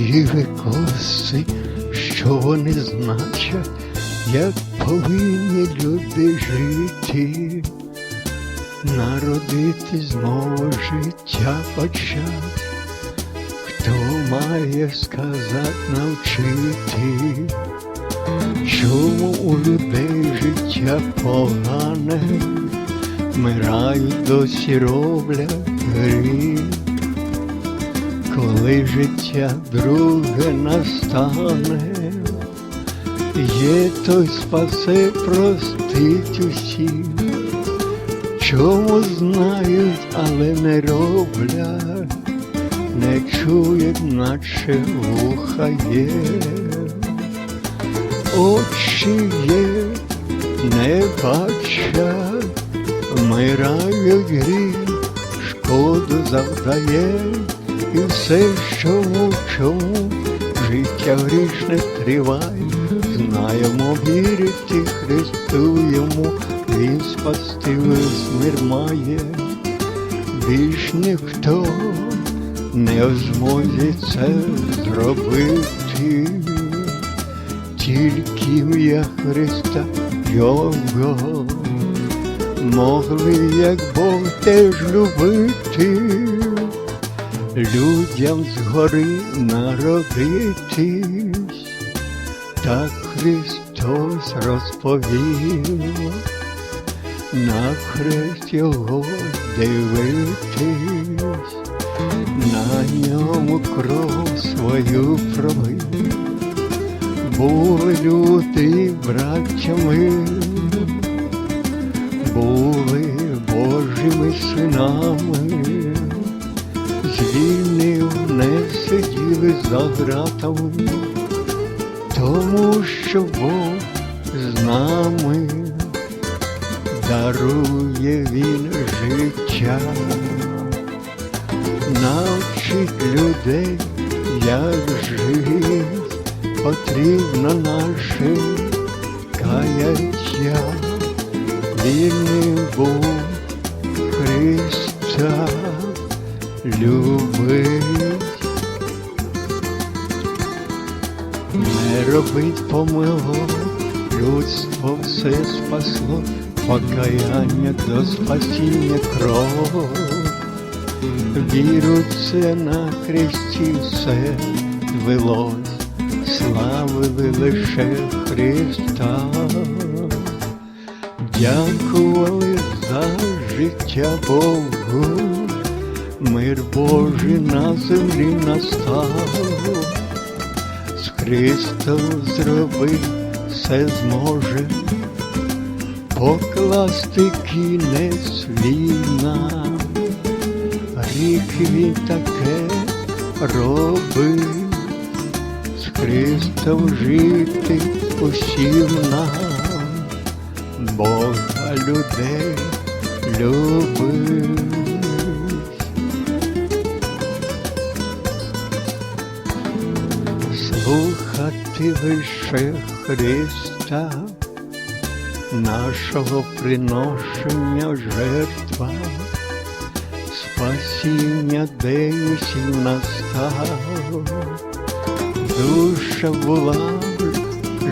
Свої коси, що вони значать, як повинні люди жити, народити знову життя почать, хто має сказати навчити, чому у людей життя погане, вмирають досі роблять гріх. Коли життя друге настане, є той спасе простить усіх, чому знають, але не роблять, не чують, наче вуха є, очі є, не бачать, вмирають гріх, шкоду завдає. І все, чому, чому життя грішне триває, знаємо, вірити Христу йому, Він спасти весь мир має, більш ніхто не в змозі це зробити, тільки ім'я Христа Його могли, як Бог теж любити людям згори народитись, так Христос розповів, на хрест його дивитись, на ньому кров свою пролив, були люди браттями, були Божими синами сиділи за ґратами, тому що Бог з нами дарує він життя, навчить людей, як жити, потрібно наше каяття, вільний був Христа любить, не робить помилок, людство все спасло, покаяння до спасіння кров. Віру це на хресті все звелось, славили лише Христа, дякували за життя Богу. Мир Божий на землі настав, з Христом зробить все зможе, покласти кінець війна, рік він таке робив, з Христом жити усім нам, Бога людей любив. Слухати лише Христа, нашого приношення жертва, спасіння день настав, душа була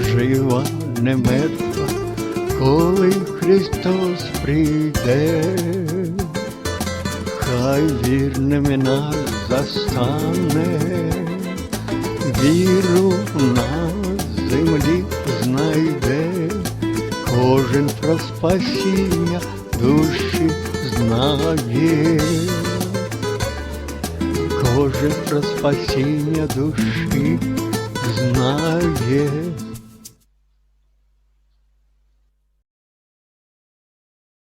жива, не мертва, коли Христос прийде, хай вірними нас застане віру на землі знайде, кожен про спасіння душі знає, кожен про спасіння душі знає.